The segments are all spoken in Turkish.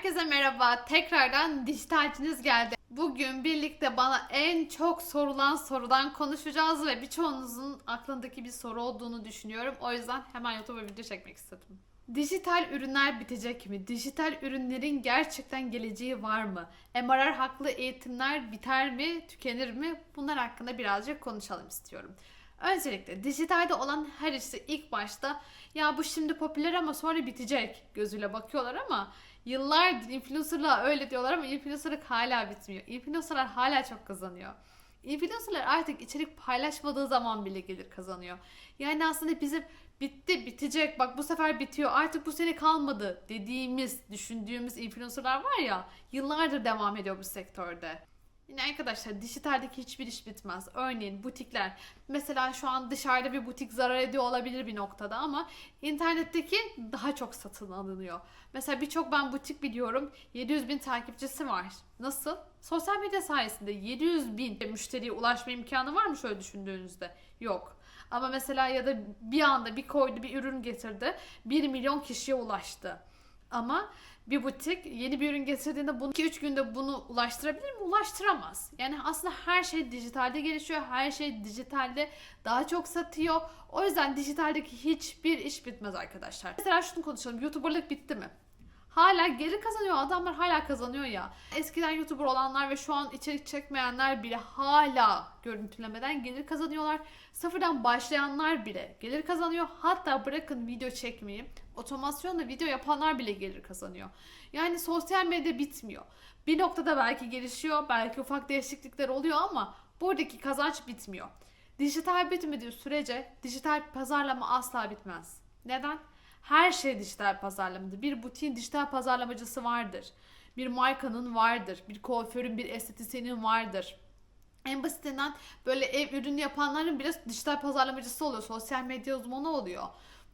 Herkese merhaba. Tekrardan dijitalciniz geldi. Bugün birlikte bana en çok sorulan sorudan konuşacağız ve birçoğunuzun aklındaki bir soru olduğunu düşünüyorum. O yüzden hemen YouTube'a video çekmek istedim. Dijital ürünler bitecek mi? Dijital ürünlerin gerçekten geleceği var mı? MRR haklı eğitimler biter mi, tükenir mi? Bunlar hakkında birazcık konuşalım istiyorum. Öncelikle dijitalde olan her işi ilk başta ya bu şimdi popüler ama sonra bitecek gözüyle bakıyorlar ama yıllardır influencerlar öyle diyorlar ama influencerlık hala bitmiyor. Influencerlar hala çok kazanıyor. Influencerlar artık içerik paylaşmadığı zaman bile gelir kazanıyor. Yani aslında bizim bitti bitecek bak bu sefer bitiyor artık bu sene kalmadı dediğimiz düşündüğümüz influencerlar var ya yıllardır devam ediyor bu sektörde. Yine arkadaşlar dijitaldeki hiçbir iş bitmez. Örneğin butikler. Mesela şu an dışarıda bir butik zarar ediyor olabilir bir noktada ama internetteki daha çok satın alınıyor. Mesela birçok ben butik biliyorum 700 bin takipçisi var. Nasıl? Sosyal medya sayesinde 700 bin müşteriye ulaşma imkanı var mı şöyle düşündüğünüzde? Yok. Ama mesela ya da bir anda bir koydu bir ürün getirdi 1 milyon kişiye ulaştı. Ama bir butik yeni bir ürün getirdiğinde bunu 2-3 günde bunu ulaştırabilir mi? Ulaştıramaz. Yani aslında her şey dijitalde gelişiyor. Her şey dijitalde daha çok satıyor. O yüzden dijitaldeki hiçbir iş bitmez arkadaşlar. Mesela şunu konuşalım. YouTuber'lık bitti mi? Hala geri kazanıyor. Adamlar hala kazanıyor ya. Eskiden YouTuber olanlar ve şu an içerik çekmeyenler bile hala görüntülemeden gelir kazanıyorlar. Sıfırdan başlayanlar bile gelir kazanıyor. Hatta bırakın video çekmeyi, otomasyonla video yapanlar bile gelir kazanıyor. Yani sosyal medya bitmiyor. Bir noktada belki gelişiyor, belki ufak değişiklikler oluyor ama buradaki kazanç bitmiyor. Dijital bitmediği sürece dijital pazarlama asla bitmez. Neden? Her şey dijital pazarlamadır. Bir butiğin dijital pazarlamacısı vardır. Bir markanın vardır. Bir kuaförün, bir estetisyenin vardır. En basitinden böyle ev ürünü yapanların bile dijital pazarlamacısı oluyor. Sosyal medya uzmanı oluyor.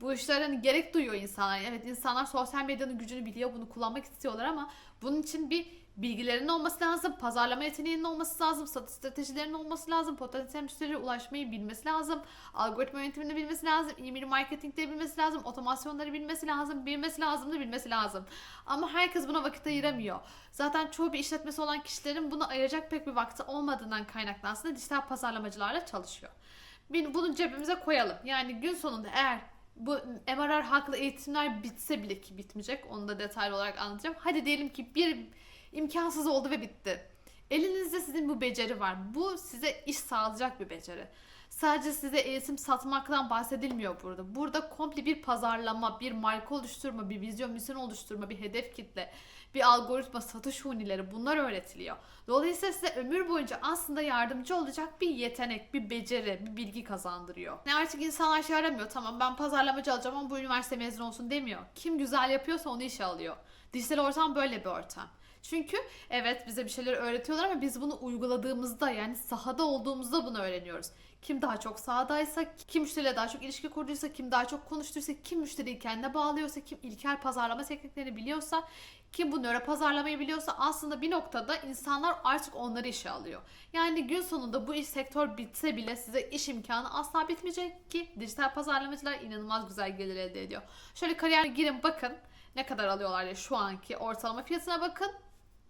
Bu işler hani gerek duyuyor insanlar. Evet insanlar sosyal medyanın gücünü biliyor. Bunu kullanmak istiyorlar ama bunun için bir bilgilerinin olması lazım, pazarlama yeteneğinin olması lazım, satış stratejilerinin olması lazım, potansiyel müşterilere ulaşmayı bilmesi lazım, algoritma yönetimini bilmesi lazım, e-mail marketingleri bilmesi lazım, otomasyonları bilmesi lazım, bilmesi lazım da bilmesi lazım. Ama herkes buna vakit ayıramıyor. Zaten çoğu bir işletmesi olan kişilerin buna ayıracak pek bir vakti olmadığından kaynaklı dijital pazarlamacılarla çalışıyor. Bunu cebimize koyalım. Yani gün sonunda eğer bu MRR haklı eğitimler bitse bile ki bitmeyecek. Onu da detaylı olarak anlatacağım. Hadi diyelim ki bir imkansız oldu ve bitti. Elinizde sizin bu beceri var. Bu size iş sağlayacak bir beceri. Sadece size eğitim satmaktan bahsedilmiyor burada. Burada komple bir pazarlama, bir marka oluşturma, bir vizyon, misyon oluşturma, bir hedef kitle, bir algoritma, satış hunileri bunlar öğretiliyor. Dolayısıyla size ömür boyunca aslında yardımcı olacak bir yetenek, bir beceri, bir bilgi kazandırıyor. Yani artık insanlar şey aramıyor. Tamam ben pazarlamacı alacağım ama bu üniversite mezun olsun demiyor. Kim güzel yapıyorsa onu işe alıyor. Dijital ortam böyle bir ortam. Çünkü evet bize bir şeyler öğretiyorlar ama biz bunu uyguladığımızda yani sahada olduğumuzda bunu öğreniyoruz. Kim daha çok sahadaysa, kim müşteriyle daha çok ilişki kurduysa, kim daha çok konuştuysa, kim müşteriyi kendine bağlıyorsa, kim ilkel pazarlama tekniklerini biliyorsa, kim bu nöro pazarlamayı biliyorsa aslında bir noktada insanlar artık onları işe alıyor. Yani gün sonunda bu iş sektör bitse bile size iş imkanı asla bitmeyecek ki dijital pazarlamacılar inanılmaz güzel gelir elde ediyor. Şöyle kariyer girin bakın ne kadar alıyorlar ya şu anki ortalama fiyatına bakın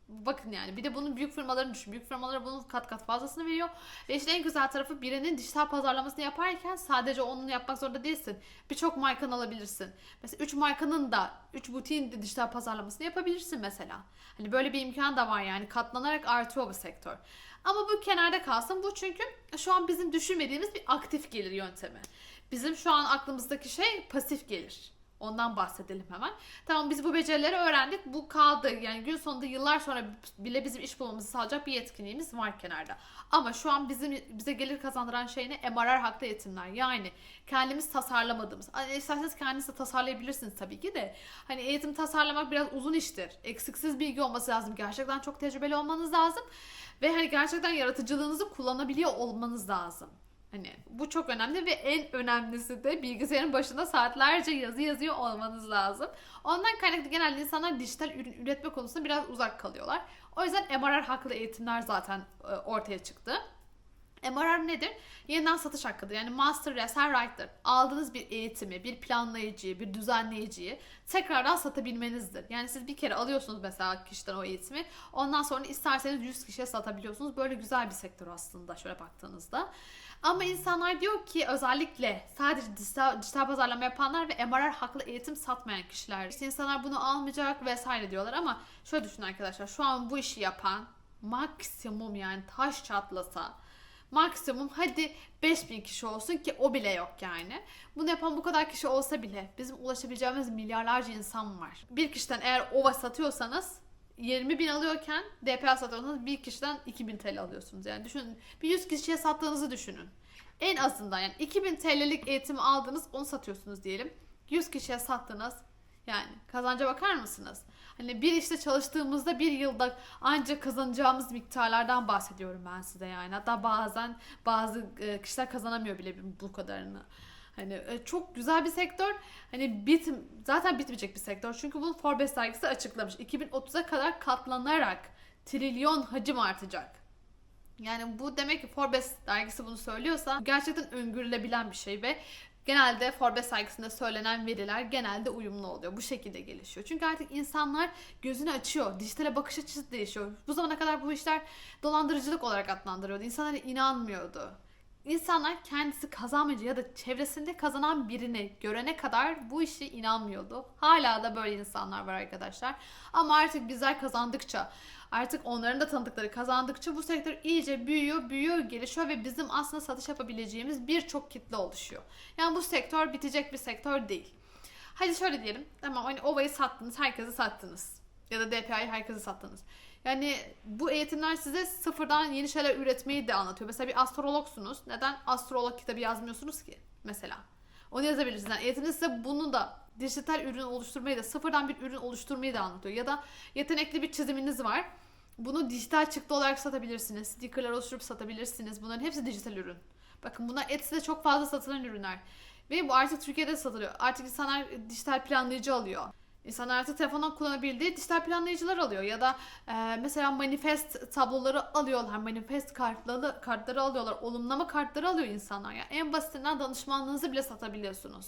Bakın yani bir de bunun büyük firmalarını düşün. Büyük firmalara bunun kat kat fazlasını veriyor. Ve işte en güzel tarafı birinin dijital pazarlamasını yaparken sadece onun yapmak zorunda değilsin. Birçok markanı alabilirsin. Mesela 3 markanın da 3 butiğin de dijital pazarlamasını yapabilirsin mesela. Hani böyle bir imkan da var yani katlanarak artıyor bu sektör. Ama bu kenarda kalsın. Bu çünkü şu an bizim düşünmediğimiz bir aktif gelir yöntemi. Bizim şu an aklımızdaki şey pasif gelir. Ondan bahsedelim hemen. Tamam biz bu becerileri öğrendik. Bu kaldı. Yani gün sonunda yıllar sonra bile bizim iş bulmamızı sağlayacak bir yetkinliğimiz var kenarda. Ama şu an bizim bize gelir kazandıran şey ne? MRR haklı eğitimler. Yani kendimiz tasarlamadığımız. Hani isterseniz kendiniz de tasarlayabilirsiniz tabii ki de. Hani eğitim tasarlamak biraz uzun iştir. Eksiksiz bilgi olması lazım. Gerçekten çok tecrübeli olmanız lazım. Ve hani gerçekten yaratıcılığınızı kullanabiliyor olmanız lazım. Hani bu çok önemli ve en önemlisi de bilgisayarın başında saatlerce yazı yazıyor olmanız lazım. Ondan kaynaklı genelde insanlar dijital ürün üretme konusunda biraz uzak kalıyorlar. O yüzden MRR haklı eğitimler zaten e, ortaya çıktı. MRR nedir? Yeniden satış hakkıdır. Yani master resell right'tır. Aldığınız bir eğitimi, bir planlayıcıyı, bir düzenleyiciyi tekrardan satabilmenizdir. Yani siz bir kere alıyorsunuz mesela kişiden o eğitimi. Ondan sonra isterseniz 100 kişiye satabiliyorsunuz. Böyle güzel bir sektör aslında şöyle baktığınızda. Ama insanlar diyor ki özellikle sadece dijital, dijital pazarlama yapanlar ve MRR haklı eğitim satmayan kişiler. İşte insanlar bunu almayacak vesaire diyorlar ama şöyle düşünün arkadaşlar. Şu an bu işi yapan maksimum yani taş çatlasa maksimum hadi 5000 kişi olsun ki o bile yok yani. Bunu yapan bu kadar kişi olsa bile bizim ulaşabileceğimiz milyarlarca insan var. Bir kişiden eğer OVA satıyorsanız 20 bin alıyorken DPA satıyorsanız bir kişiden 2000 TL alıyorsunuz. Yani düşünün bir 100 kişiye sattığınızı düşünün. En azından yani 2000 TL'lik eğitimi aldınız onu satıyorsunuz diyelim. 100 kişiye sattınız. Yani kazanca bakar mısınız? Hani bir işte çalıştığımızda bir yılda ancak kazanacağımız miktarlardan bahsediyorum ben size yani. Hatta bazen bazı e, kişiler kazanamıyor bile bu kadarını. Hani e, çok güzel bir sektör. Hani bit zaten bitmeyecek bir sektör. Çünkü bunu Forbes dergisi açıklamış. 2030'a kadar katlanarak trilyon hacim artacak. Yani bu demek ki Forbes dergisi bunu söylüyorsa gerçekten öngörülebilen bir şey ve genelde Forbes dergisinde söylenen veriler genelde uyumlu oluyor. Bu şekilde gelişiyor. Çünkü artık insanlar gözünü açıyor. Dijitale bakış açısı değişiyor. Bu zamana kadar bu işler dolandırıcılık olarak adlandırıyordu. İnsanlar inanmıyordu. İnsanlar kendisi kazanmayınca ya da çevresinde kazanan birini görene kadar bu işe inanmıyordu. Hala da böyle insanlar var arkadaşlar. Ama artık bizler kazandıkça, artık onların da tanıdıkları kazandıkça bu sektör iyice büyüyor, büyüyor, gelişiyor ve bizim aslında satış yapabileceğimiz birçok kitle oluşuyor. Yani bu sektör bitecek bir sektör değil. Hadi şöyle diyelim. Tamam hani ovayı sattınız, herkese sattınız. Ya da DPI'yi herkese sattınız. Yani bu eğitimler size sıfırdan yeni şeyler üretmeyi de anlatıyor. Mesela bir astrologsunuz. Neden astrolog kitabı yazmıyorsunuz ki? Mesela. Onu yazabilirsiniz. Yani eğitimde size bunu da dijital ürün oluşturmayı da sıfırdan bir ürün oluşturmayı da anlatıyor. Ya da yetenekli bir çiziminiz var. Bunu dijital çıktı olarak satabilirsiniz. Stickerlar oluşturup satabilirsiniz. Bunların hepsi dijital ürün. Bakın bunlar Etsy'de çok fazla satılan ürünler. Ve bu artık Türkiye'de satılıyor. Artık insanlar dijital planlayıcı alıyor. İnsanlar artık telefondan kullanabildiği dijital planlayıcılar alıyor ya da e, mesela manifest tabloları alıyorlar, manifest kartları kartları alıyorlar, olumlama kartları alıyor insanlar. Yani en basitinden danışmanlığınızı bile satabiliyorsunuz.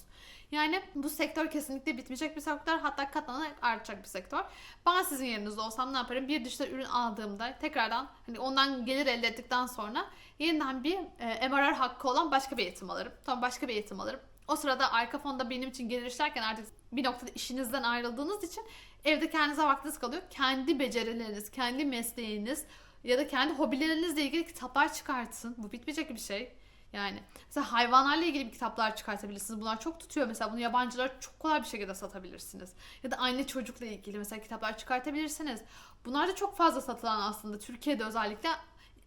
Yani bu sektör kesinlikle bitmeyecek bir sektör, hatta katlanarak artacak bir sektör. Ben sizin yerinizde olsam ne yaparım? Bir dijital ürün aldığımda tekrardan hani ondan gelir elde ettikten sonra yeniden bir e, MRR hakkı olan başka bir eğitim alırım. Tamam başka bir eğitim alırım. O sırada arka fonda benim için gelir işlerken artık bir noktada işinizden ayrıldığınız için evde kendinize vaktiniz kalıyor. Kendi becerileriniz, kendi mesleğiniz ya da kendi hobilerinizle ilgili kitaplar çıkartın. Bu bitmeyecek bir şey. Yani mesela hayvanlarla ilgili bir kitaplar çıkartabilirsiniz. Bunlar çok tutuyor. Mesela bunu yabancılara çok kolay bir şekilde satabilirsiniz. Ya da anne çocukla ilgili mesela kitaplar çıkartabilirsiniz. Bunlar da çok fazla satılan aslında. Türkiye'de özellikle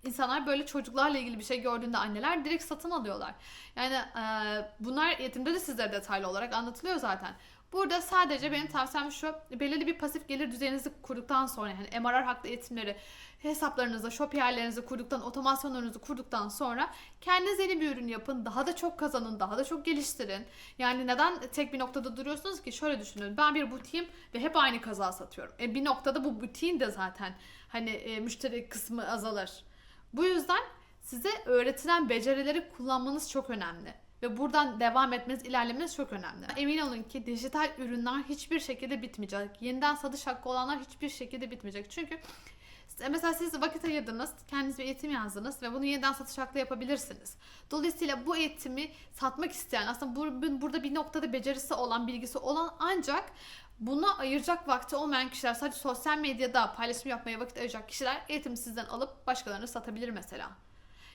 insanlar böyle çocuklarla ilgili bir şey gördüğünde anneler direkt satın alıyorlar. Yani e, bunlar eğitimde de sizlere detaylı olarak anlatılıyor zaten. Burada sadece benim tavsiyem şu, belirli bir pasif gelir düzeyinizi kurduktan sonra, yani MRR haklı eğitimleri, hesaplarınızı, shop yerlerinizi kurduktan, otomasyonlarınızı kurduktan sonra kendiniz yeni bir ürün yapın, daha da çok kazanın, daha da çok geliştirin. Yani neden tek bir noktada duruyorsunuz ki? Şöyle düşünün, ben bir butiğim ve hep aynı kaza satıyorum. E bir noktada bu butiğin de zaten hani e, müşteri kısmı azalır. Bu yüzden size öğretilen becerileri kullanmanız çok önemli. Ve buradan devam etmeniz, ilerlemeniz çok önemli. Emin olun ki dijital ürünler hiçbir şekilde bitmeyecek. Yeniden satış hakkı olanlar hiçbir şekilde bitmeyecek. Çünkü mesela siz vakit ayırdınız, kendiniz bir eğitim yazdınız ve bunu yeniden satış hakkı yapabilirsiniz. Dolayısıyla bu eğitimi satmak isteyen, aslında burada bir noktada becerisi olan, bilgisi olan ancak buna ayıracak vakti olmayan kişiler, sadece sosyal medyada paylaşım yapmaya vakit ayıracak kişiler eğitimi sizden alıp başkalarına satabilir mesela.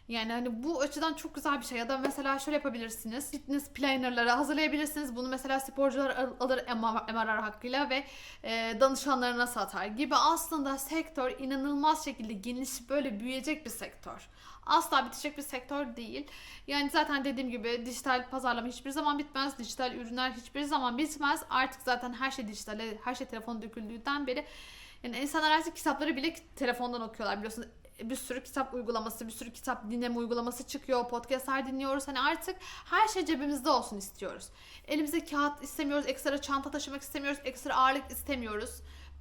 Yani hani bu açıdan çok güzel bir şey. Ya da mesela şöyle yapabilirsiniz. Fitness plannerları hazırlayabilirsiniz. Bunu mesela sporcular alır MRR hakkıyla ve e, danışanlarına satar gibi. Aslında sektör inanılmaz şekilde geniş böyle büyüyecek bir sektör. Asla bitecek bir sektör değil. Yani zaten dediğim gibi dijital pazarlama hiçbir zaman bitmez. Dijital ürünler hiçbir zaman bitmez. Artık zaten her şey dijitale, her şey telefon döküldüğünden beri yani insanlar artık kitapları bile telefondan okuyorlar biliyorsunuz bir sürü kitap uygulaması, bir sürü kitap dinleme uygulaması çıkıyor. Podcastlar dinliyoruz. Hani artık her şey cebimizde olsun istiyoruz. Elimize kağıt istemiyoruz. Ekstra çanta taşımak istemiyoruz. Ekstra ağırlık istemiyoruz.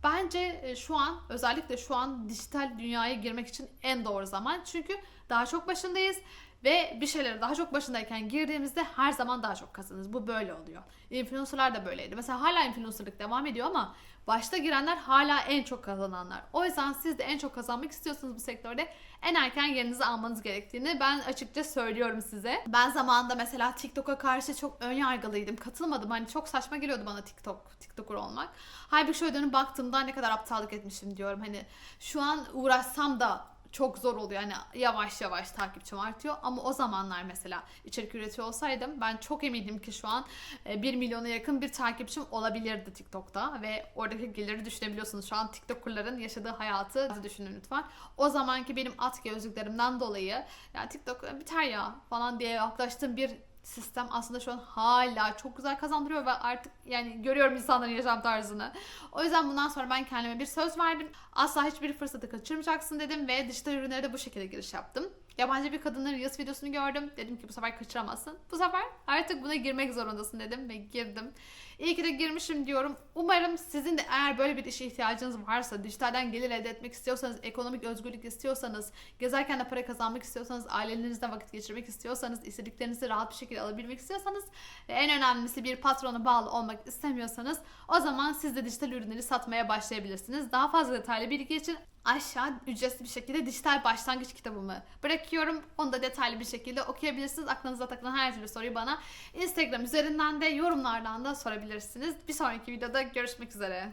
Bence e, şu an özellikle şu an dijital dünyaya girmek için en doğru zaman. Çünkü daha çok başındayız ve bir şeylere daha çok başındayken girdiğimizde her zaman daha çok kazanırız. Bu böyle oluyor. Influencerlar da böyleydi. Mesela hala influencerlık devam ediyor ama başta girenler hala en çok kazananlar. O yüzden siz de en çok kazanmak istiyorsanız bu sektörde en erken yerinizi almanız gerektiğini ben açıkça söylüyorum size. Ben zamanında mesela TikTok'a karşı çok ön yargılıydım. Katılmadım. Hani çok saçma geliyordu bana TikTok, TikToker olmak. Halbuki şöyle dönüp baktığımda ne kadar aptallık etmişim diyorum. Hani şu an uğraşsam da çok zor oluyor. Yani yavaş yavaş takipçim artıyor. Ama o zamanlar mesela içerik üretiyor olsaydım ben çok eminim ki şu an 1 milyona yakın bir takipçim olabilirdi TikTok'ta. Ve oradaki geliri düşünebiliyorsunuz. Şu an TikToker'ların yaşadığı hayatı düşünün lütfen. O zamanki benim at gözlüklerimden dolayı ya TikTok biter ya falan diye yaklaştığım bir sistem aslında şu an hala çok güzel kazandırıyor ve artık yani görüyorum insanların yaşam tarzını. O yüzden bundan sonra ben kendime bir söz verdim. Asla hiçbir fırsatı kaçırmayacaksın dedim ve dijital ürünlere de bu şekilde giriş yaptım. Yabancı bir kadının Reels videosunu gördüm. Dedim ki bu sefer kaçıramazsın. Bu sefer artık buna girmek zorundasın dedim ve girdim. İyi ki de girmişim diyorum. Umarım sizin de eğer böyle bir işe ihtiyacınız varsa, dijitalden gelir elde etmek istiyorsanız, ekonomik özgürlük istiyorsanız, gezerken de para kazanmak istiyorsanız, ailelerinizle vakit geçirmek istiyorsanız, istediklerinizi rahat bir şekilde alabilmek istiyorsanız ve en önemlisi bir patrona bağlı olmak istemiyorsanız o zaman siz de dijital ürünleri satmaya başlayabilirsiniz. Daha fazla detaylı bilgi için aşağı ücretsiz bir şekilde dijital başlangıç kitabımı bırakıyorum. Onu da detaylı bir şekilde okuyabilirsiniz. Aklınıza takılan her türlü soruyu bana Instagram üzerinden de yorumlardan da sorabilirsiniz. Bir sonraki videoda görüşmek üzere.